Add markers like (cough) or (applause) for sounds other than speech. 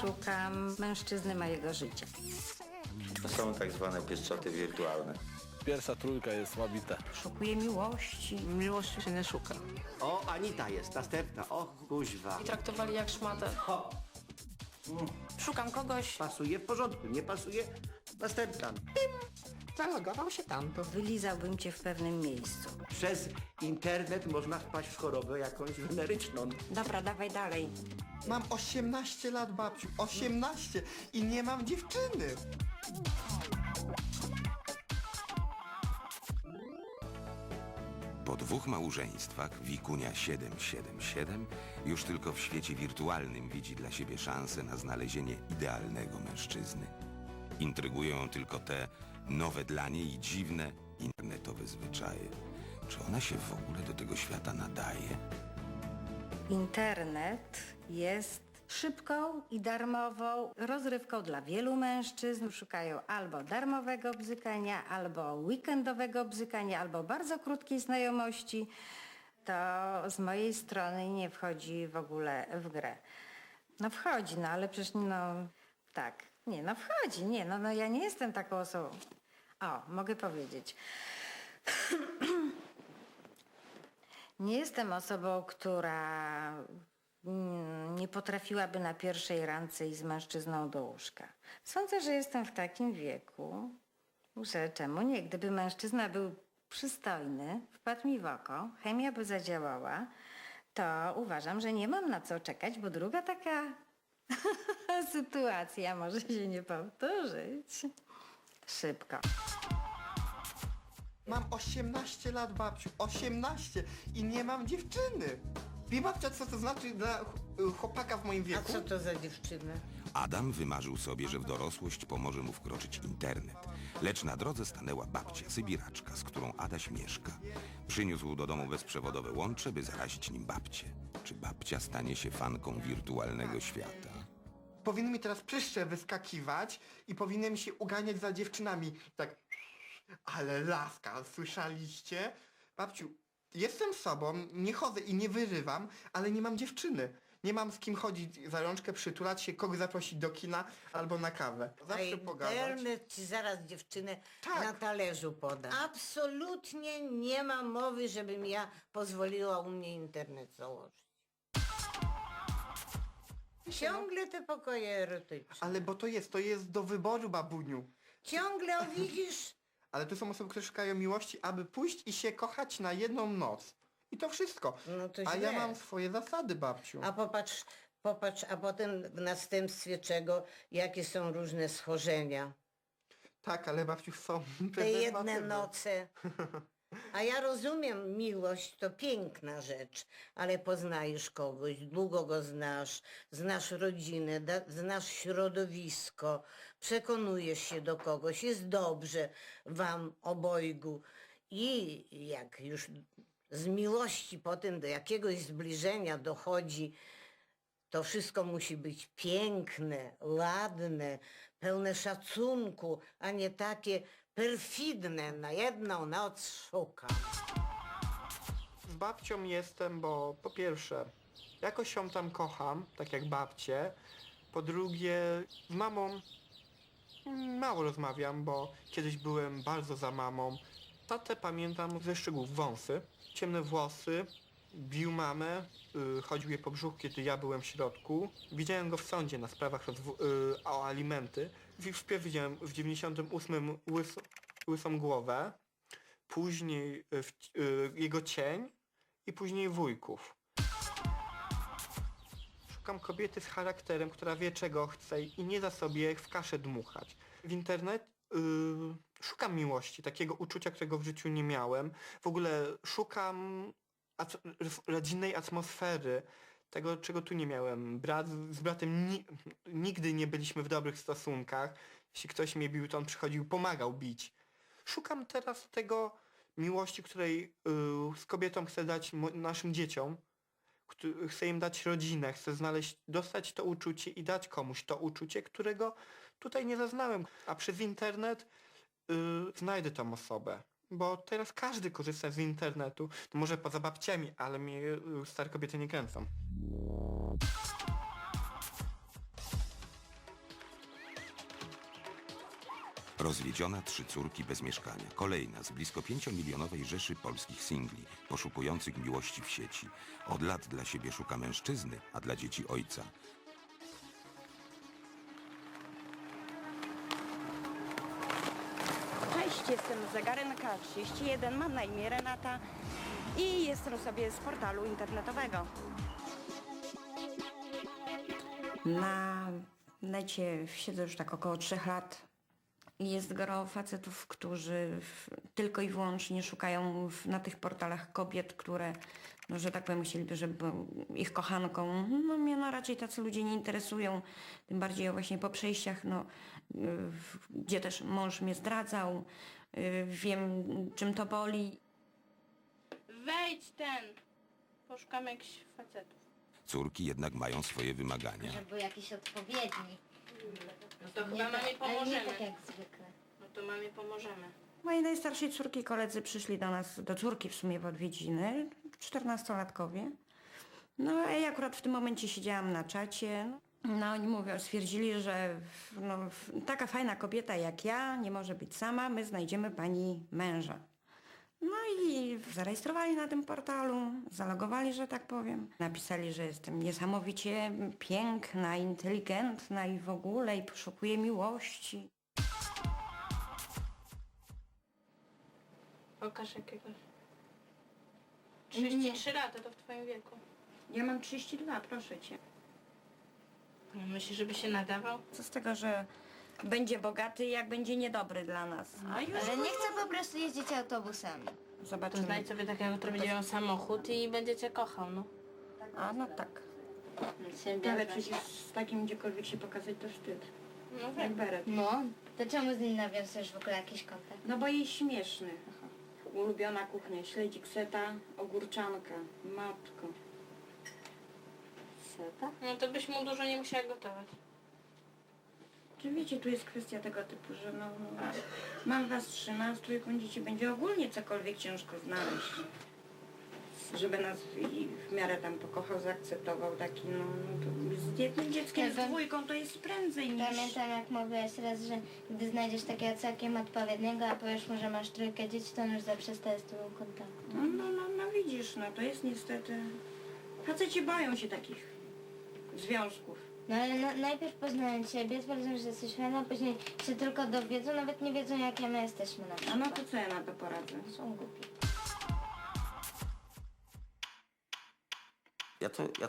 Szukam mężczyzny mojego życia. To są tak zwane pieszczoty wirtualne. Pierwsza trójka jest łabita. Szukuję miłości. Miłości się nie szuka. O, Anita jest, następna. O, kuźwa. I traktowali jak szmatę. O, Szukam kogoś. pasuje w porządku, nie pasuje, następna. Zalogował się tamto. Wylizałbym cię w pewnym miejscu. Przez internet można wpaść w chorobę jakąś weneryczną. Dobra, dawaj dalej. Mam 18 lat, babciu, 18 i nie mam dziewczyny. Po dwóch małżeństwach Wikunia 777 już tylko w świecie wirtualnym widzi dla siebie szansę na znalezienie idealnego mężczyzny. Intrygują ją tylko te nowe dla niej dziwne internetowe zwyczaje. Czy ona się w ogóle do tego świata nadaje? Internet jest szybką i darmową rozrywką dla wielu mężczyzn. Szukają albo darmowego bzykania, albo weekendowego bzykania, albo bardzo krótkiej znajomości. To z mojej strony nie wchodzi w ogóle w grę. No wchodzi, no ale przecież no tak. Nie, no wchodzi, nie, no, no ja nie jestem taką osobą. O, mogę powiedzieć. (clears throat) Nie jestem osobą, która nie potrafiłaby na pierwszej randce iść z mężczyzną do łóżka. Sądzę, że jestem w takim wieku, że czemu nie? Gdyby mężczyzna był przystojny, wpadł mi w oko, chemia by zadziałała, to uważam, że nie mam na co czekać, bo druga taka (laughs) sytuacja może się nie powtórzyć. Szybko. Mam 18 lat, babciu, 18 i nie mam dziewczyny. Wie babcia, co to znaczy dla ch- chłopaka w moim A wieku? co to za dziewczyny? Adam wymarzył sobie, że w dorosłość pomoże mu wkroczyć internet. Lecz na drodze stanęła babcia, sybiraczka, z którą Adaś mieszka. Przyniósł do domu bezprzewodowe łącze, by zarazić nim babcię. Czy babcia stanie się fanką wirtualnego świata? Powinny mi teraz pryszcze wyskakiwać i powinienem się uganiać za dziewczynami. Tak, ale laska, słyszeliście? Babciu, jestem sobą, nie chodzę i nie wyrywam, ale nie mam dziewczyny. Nie mam z kim chodzić za rączkę, przytulać się, kogo zaprosić do kina albo na kawę. A Zawsze pogadać. internet ci zaraz dziewczynę Tak. na talerzu poda. Absolutnie nie ma mowy, żebym ja pozwoliła u mnie internet założyć. Ciągle te pokoje erotyczne. Ale bo to jest, to jest do wyboru, babuniu. Ciągle, o widzisz, (laughs) Ale to są osoby, które szukają miłości, aby pójść i się kochać na jedną noc. I to wszystko. No to A źle. ja mam swoje zasady, babciu. a popatrz, popatrz, a potem w następstwie czego, jakie są różne schorzenia. Tak, ale babciu są Te jedne noce. (laughs) A ja rozumiem, miłość to piękna rzecz, ale poznajesz kogoś, długo go znasz, znasz rodzinę, da, znasz środowisko, przekonujesz się do kogoś, jest dobrze wam obojgu. I jak już z miłości potem do jakiegoś zbliżenia dochodzi, to wszystko musi być piękne, ładne, pełne szacunku, a nie takie perfidne. Na jedną noc szukam. Z babcią jestem, bo po pierwsze, jakoś ją tam kocham, tak jak babcię. Po drugie, z mamą mało rozmawiam, bo kiedyś byłem bardzo za mamą. Tatę pamiętam ze szczegółów wąsy, ciemne włosy, bił mamę, y, chodził jej po brzuchu, kiedy ja byłem w środku. Widziałem go w sądzie na sprawach rozwo- y, o alimenty. W- Wpierw widziałem w 98 łys- łysą głowę, później y, jego cień i później wujków. Szukam kobiety z charakterem, która wie czego chce i nie da sobie w kaszę dmuchać. W internet szukam miłości, takiego uczucia, którego w życiu nie miałem. W ogóle szukam at- rodzinnej atmosfery, tego czego tu nie miałem. Brat z bratem ni- nigdy nie byliśmy w dobrych stosunkach. Jeśli ktoś mnie bił, to on przychodził, pomagał bić. Szukam teraz tego miłości, której yy, z kobietą chcę dać naszym dzieciom chcę im dać rodzinę, chcę znaleźć, dostać to uczucie i dać komuś to uczucie, którego tutaj nie zaznałem. A przez internet yy, znajdę tą osobę. Bo teraz każdy korzysta z internetu, no może poza babciami, ale mnie yy, stare kobiety nie kręcą. Rozwiedziona trzy córki bez mieszkania. Kolejna z blisko pięciomilionowej rzeszy polskich singli, poszukujących miłości w sieci. Od lat dla siebie szuka mężczyzny, a dla dzieci ojca. Jestem Zegarynka 31, mam na imię Renata i jestem sobie z portalu internetowego. Na necie siedzę już tak około trzech lat i jest gro facetów, którzy w, tylko i wyłącznie szukają w, na tych portalach kobiet, które, no, że tak powiem, chcieliby, żeby ich kochanką. No mnie no, raczej tacy ludzie nie interesują, tym bardziej właśnie po przejściach, no, w- gdzie też mąż mnie zdradzał, y, wiem czym to boli. Wejdź ten. Poszukam jakichś facetów. Córki jednak mają swoje wymagania. Żeby był jakiś odpowiedni. No to chyba tak- mamie Ale nie pomożemy. tak jak zwykle. No to mamie pomożemy. Mojej najstarszej córki koledzy przyszli do nas, do córki w sumie w odwiedziny, czternastolatkowie. No a ja akurat w tym momencie siedziałam na czacie. No oni mówią, stwierdzili, że no, taka fajna kobieta jak ja nie może być sama, my znajdziemy pani męża. No i zarejestrowali na tym portalu, zalogowali, że tak powiem. Napisali, że jestem niesamowicie piękna, inteligentna i w ogóle i poszukuję miłości. Pokaż jakiegoś. 33 lata, to w twoim wieku. Ja mam 32, proszę cię. No myślisz, żeby się nadawał? Co z tego, że będzie bogaty, jak będzie niedobry dla nas? A już Ale nie chcę po prostu jeździć autobusami. To zobaczymy. znajdź sobie takiego, który będzie miał samochód i będzie cię kochał, no. A no tak. Ale przecież z takim gdziekolwiek się pokazać to wstyd. No Jak beret. No, to czemu z nim nawiązujesz w ogóle jakiś kontakt? No bo jest śmieszny. Ulubiona kuchnia, śledzik seta, ogórczanka, matko. Seta? No to byś mu dużo nie musiała gotować. Czy wiecie, tu jest kwestia tego typu, że no, mam was 13, trójką dzieci będzie ogólnie cokolwiek ciężko znaleźć. Żeby nas i w miarę tam pokochał, zaakceptował taki, no, no z jednym dzieckiem, z dwójką to jest prędzej niż... Pamiętam jak mówiłeś raz, że gdy znajdziesz takiego całkiem odpowiedniego, a powiesz mu, że masz trójkę dzieci, to on już zaprzestaje z tobą kontaktu. No, no, no, no widzisz, no to jest niestety... Faceci boją się takich związków. No ale na, najpierw poznają ciebie, twierdzą, że jesteś fajna, a później się tylko dowiedzą, nawet nie wiedzą jakie my jesteśmy na A przykład. no to co ja na to poradzę? Są głupi. Ja to, ja